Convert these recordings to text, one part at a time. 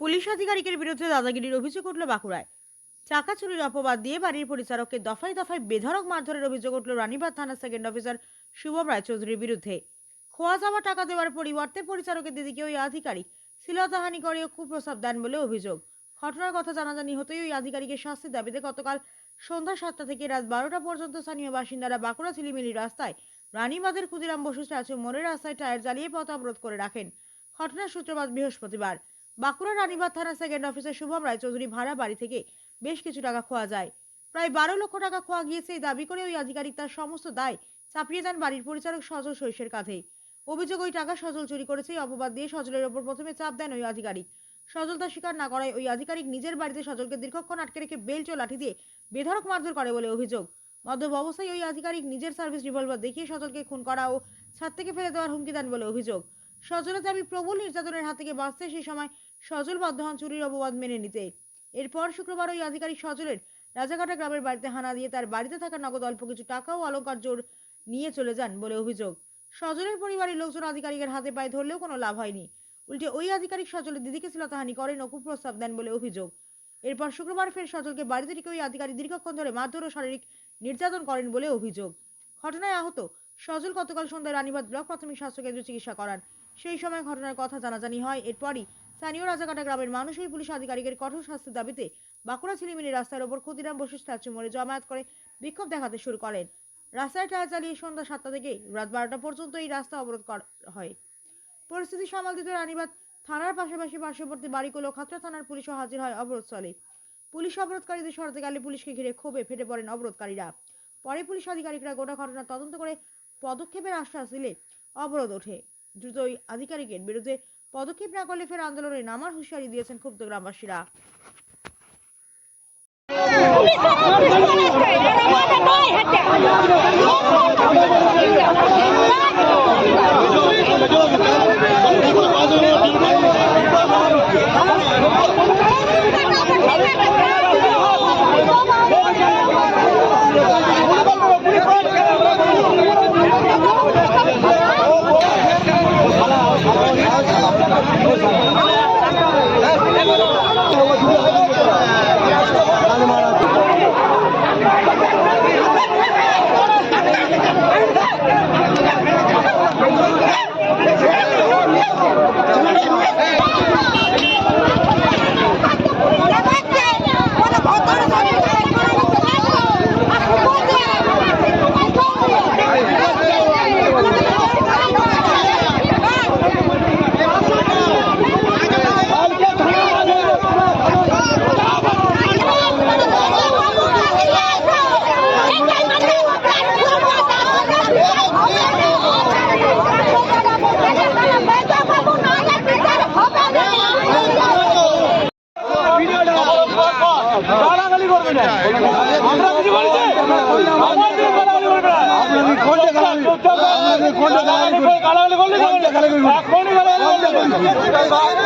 Police আধিকারিকের বিরুদ্ধে দাদাগিরির অভিযোগ উঠল বাঁকুড়ায়। চাকা চুরির অপবাদ দিয়ে বাড়ির পরিচারককে দফায় দফায় বেধরক মারধরের অভিযোগ উঠল রানীবাদ থানার সেকেন্ড অফিসার শুভম রায়চৌধুরীর বিরুদ্ধে। খোয়া যাওয়া টাকা দেওয়ার পরিবর্তে পরিচারকের দিদিকে ওই আধিকারিক শ্লীলতাহানি করে কুপ্রস্তাব দেন বলে অভিযোগ। ঘটনার কথা জানাজানি হতেই ওই আধিকারিকের শাস্তির দাবিতে গতকাল সন্ধ্যা সাতটা থেকে রাত বারোটা পর্যন্ত স্থানীয় বাসিন্দারা বাঁকুড়া ঝিলিমিলি রাস্তায় রানীবাঁধের ক্ষুদিরাম বসু স্ট্যাচু মোড়ের রাস্তায় টায়ার জ্বালিয়ে পথ অবরোধ করে রাখেন। ঘটনার সূত্রপাত বৃহস্পতিবার। বাঁকুড়া রানীবাঁধ থানা সেকেন্ড অফিসার শুভম রায়চৌধুরী ভাড়া বাড়ি থেকে বেশ কিছু টাকা খোয়া যায়। প্রায় বারো লক্ষ টাকা খোয়া গিয়েছে। এই দাবি করে ওই আধিকারিক তার সমস্ত দায় চাপিয়ে দেন বাড়ির পরিচালক সজল শৈশের কাঁধে। অভিযোগ, ওই টাকা সজল চুরি করেছে অপবাদ দিয়ে সজলের ওপর প্রথমে চাপ দেন ওই আধিকারিক। সজল তা স্বীকার না করায় ওই আধিকারিক নিজের বাড়িতে সজলকে দীর্ঘক্ষণ আটকে রেখে বেলচ লাঠি দিয়ে বেধড়ক মারধর করে বলে অভিযোগ। মদ্যপ অবস্থায় ওই আধিকারিক নিজের সার্ভিস রিভলভার দেখিয়ে সজলকে খুন করা ও ছাদ থেকে ফেলে দেওয়ার হুমকি দেন বলে অভিযোগ। সজলের দাবি প্রবল নির্যাতনের হাত থেকে বাঁচতে সেই সময় সজল বাধ্য হন চুরির অপবাদ মেনে নিতে। এরপর শুক্রবার ওই আধিকারিক সজলের রাজাঘাটা গ্রামের বাড়িতে হানা দিয়ে তার বাড়িতে থাকা নগদ অল্প কিছু টাকা ও অলংকার জোর নিয়ে চলে যান বলে অভিযোগ। সজলের পরিবারের লোকজন আধিকারিকের হাতে পায়ে ধরলেও কোনো লাভ হয়নি। উল্টে ওই আধিকারিক সজলের দিদিকে শ্লীলতাহানি করেন ও কুপ্রস্তাব দেন বলে অভিযোগ। এরপর শুক্রবার ফের সজলকে বাড়িতে রেখে ওই আধিকারিক দীর্ঘক্ষণ ধরে মারধর ও শারীরিক নির্যাতন করেন বলে অভিযোগ। ঘটনায় আহত সজল গতকাল সন্ধ্যায় রানীবাদ ব্লক প্রাথমিক স্বাস্থ্য কেন্দ্রে চিকিৎসা করান। সেই সময় ঘটনার কথা জানাজানি হয়। এরপরই স্থানীয় রাজাকাটা গ্রামের মানুষ এই পুলিশ আধিকারিকের কঠোর শাস্তির দাবিতে বাঁকুড়া ছিলিমিনি রাস্তার ওপর ক্ষুদিরাম বসু স্ট্যাচু মোড়ে জমায়েত করে বিক্ষোভ দেখাতে শুরু করেন। রাস্তায় টায়ার চালিয়ে সন্ধ্যা সাতটা থেকে রাত বারোটা পর্যন্ত এই রাস্তা অবরোধ করা হয়। পরিস্থিতি সামাল দিতে রানীবাদ থানার পাশাপাশি পার্শ্ববর্তী বাড়িগুলো খাতড়া থানার পুলিশও হাজির হয় অবরোধস্থলে। পুলিশ অবরোধকারীদের সরাতে গেলে পুলিশকে ঘিরে ক্ষোভে ফেটে পড়েন অবরোধকারীরা। পরে পুলিশ আধিকারিকরা গোটা ঘটনা তদন্ত করে পদক্ষেপের আশ্বাস দিলে অবরোধ ওঠে। দ্রুত ওই আধিকারিকের বিরুদ্ধে পদক্ষেপ না করলে ফের আন্দোলনে নামার হুঁশিয়ারি দিয়েছেন ক্ষুব্ধ গ্রামবাসীরা। গালাগালি গালাগালি করবেন? গালাগালি করলে কোনটা গালাগালি করবেন? এখনই গালাগালি করবে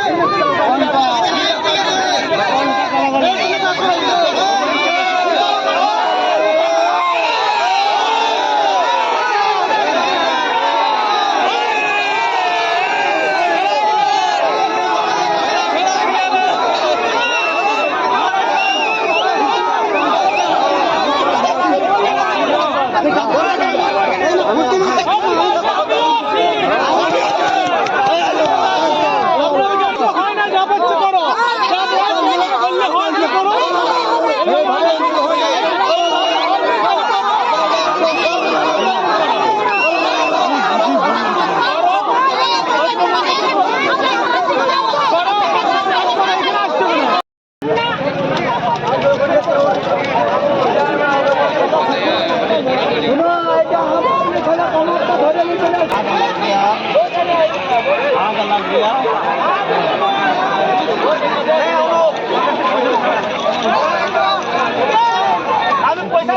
হয় না যা পাচ্ছে করো যা পাচ্ছে করলে হয় না করো আমি পয়সা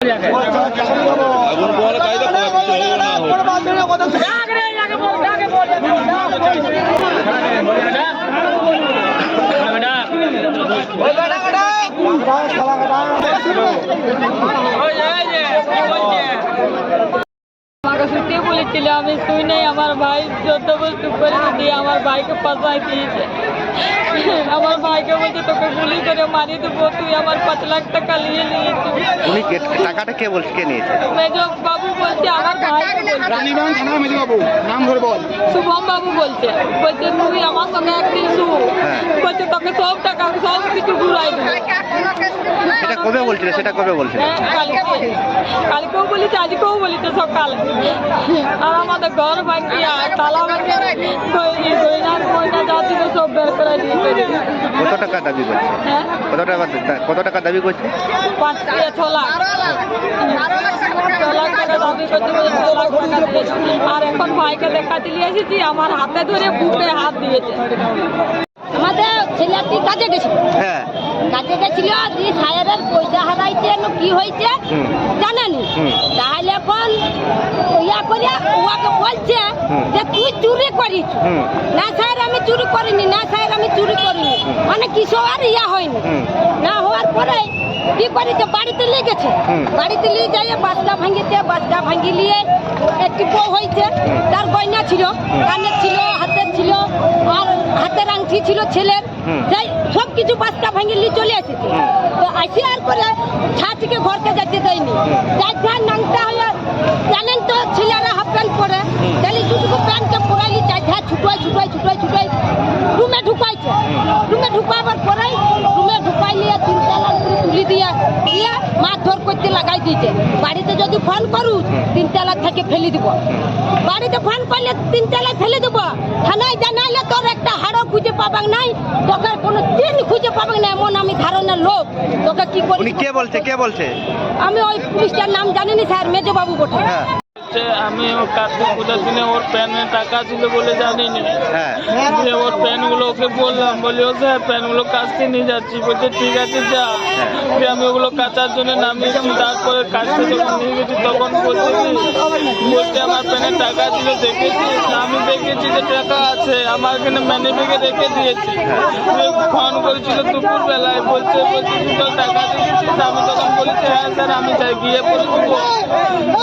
আগুন আমি শুই নাই আমার ভাই যত বস্তু করে দিয়ে আমার ভাইকে পাশায় দিয়েছে। আমার ভাইকে বলছে তোকে গুলি করে মারি দেবো তুই আমার পাঁচ লাখ টাকা নিয়ে নিয়েছিস উনি কে- টাকাটা কে বলছে কে নিয়েছে মেজক বাবু বলছে আমার বলছে রানীবান থানা মেজবাবু নাম ধরে বল শুভম বাবু বলছে বলছে তুই আমার সঙ্গে একদিন শু হ্যাঁ। বলছে তোকে সব টাকা সব কিছু ঘুরাই দেবো সেটা কবে বলছিল সেটা কবে বলছিল হ্যাঁ, কালকে কালকেও বলেছে আজকেও বলেছে সকালে আর আমাদের ঘর ভাঙি আর তালা ভাঙি গয়নার ময়না যা ছিল সব বের করে দিয়ে চলে গেছে। কত টাকা দাবি করছে? কত টাকা কত টাকা দাবি করছে? আর এখন ভাইকে দেখাতে নিয়ে এসেছি আমার হাতে ধরে বুকে হাত দিয়েছে। আমাদের ছেলেটি কাজে গেছিল। হ্যাঁ। কাজে গেছিল দিয়ে সাহেবের পয়সা হারাইছে কি হয়েছে। জানেনি। তাহলে এখন ইয়া করে ওকে বলছে। যে তুই চুরি করিস। না স্যার আমি চুরি করিনি না স্যার আমি চুরি করিনি। মানে কিছু আর ইয়া হয়নি। না হওয়ার পরে কি করেছে? বাড়িতে নিয়ে গেছে। বাড়িতে নিয়ে যাইয়ে বাচ্চা ভাঙিয়েছে বাচ্চা ভাঙি নিয়ে একটি বউ হয়েছে। তার গয়না ছিল কানের ছিল হাতের ছিল আর হাতের আংটি ছিল ছেলের। যাই সব কিছু বাচ্চা ভেঙে নিয়ে চলে এসেছে। তো আসি আর করে থেকে ঘরকে যেতে দেয়নি। যার যার নাংটা হলে জানেন তো ছেলেরা হাফ প্যান্ট পরে। তাহলে দুটুকু প্যান্টটা পরাইলি চার ধার ছুটোয় ছুটোয় ছুটোয় ছুটোয় রুমে ঢুকাইছে রুমে ঢুকাবার পরে রুমে ঢুকাই নিয়ে তিনতলা উপরে তুলি দিয়ে দিয়ে মারধর করতে লাগাই দিয়েছে বাড়িতে যদি ফোন করু তিনতলা থেকে ফেলে দিব। বাড়িতে ফোন করলে তিনতলা ফেলে দিব। থানায় জানাইলে তোর একটা হাড়ও খুঁজে পাবাক নাই তোকে কোনো দিন খুঁজে পাবাক না এমন আমি ধারণার লোক তোকে কি করি? কে বলছে? কে বলছে? আমি ওই পুলিশটার নাম জানিনি স্যার মেজবাবু বটে। হ্যাঁ। হচ্ছে আমি ও কার্তিক পূজার দিনে ওর প্যানে টাকা ছিল বলে জানিনি। হ্যাঁ। দিয়ে ওর প্যানগুলো ওকে বললাম বলি ও স্যার প্যানগুলো কাচতে নিয়ে যাচ্ছি। বলছে ঠিক আছে যা। দিয়ে আমি ওগুলো কাচার জন্য নামিয়েছি। তারপরে কাচতে যখন নিয়ে গেছি তখন বলছে বলছে আমার প্যানে টাকা ছিল দেখেছি আমি দেখেছি যে টাকা আছে আমার এখানে ম্যানে বেগে রেখে দিয়েছি। ফোন করেছিল দুপুর বেলায় বলছে বলছে টাকা দেখেছিস আমি তখন বলেছি হ্যাঁ স্যার আমি যাই গিয়ে পরে দেবো।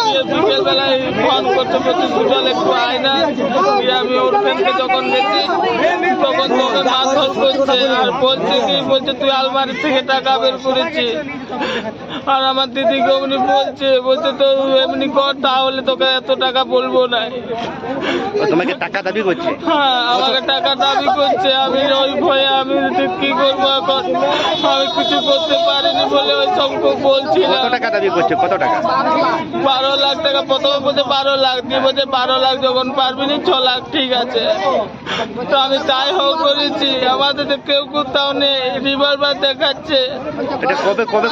দিয়ে বিকেল বেলায় ফোন করতে বলছে সুজল একটু তুমি আমি ওর ফ্রেন্ডকে যখন গেছি তখন তোকে মারধর করছে, আর বলছে কি, বলছে, তুই আলমারি থেকে টাকা বের করেছিস। আর আমার দিদিকে অমনি বলছে বলছে তো এমনি কর তাহলে তোকে এত টাকা বলব না। তোমাকে টাকা দাবি করছে? হ্যাঁ আমাকে টাকা দাবি করছে আমি ওই ভয়ে আমি কি করব এখন? আমি কিছু করতে পারিনি বলে ওই সব বলছিলাম কত টাকা দাবি করছে? কত টাকা? বারো লাখ টাকা প্রথমে বলছে বারো লাখ দিয়ে বলছে বারো লাখ যখন পারবি না ছ লাখ ঠিক আছে। তো আমি তাই হোক করেছি আমাদের কেউ কোথাও নেই রিভলভার দেখাচ্ছে। এটা কবে কবে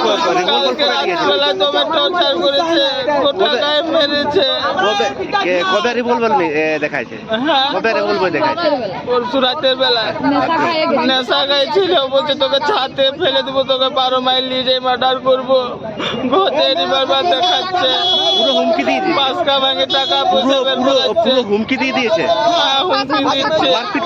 কালকে দিয়েছে রাত্রিবেলা টর্চার করেছে গোটা গায়ে মেরেছে কবে কে- কবে রিভলভার দেখাইছে। হ্যাঁ। কবে রিভলভার দেখাইছে? পরশু রাতের বেলা নেশা গাইছিল বলছে তোকে ছাতে ফেলে দেবো তোকে বারো মাইল নিয়ে যাই মার্ডার করব রিভলভার দেখাচ্ছে। পুরো হুমকি দিয়ে দিয়েছে? পাঁচকা ভাঙে টাকা পুরো হুমকি দিয়ে দিয়েছে? হ্যাঁ হুমকি করে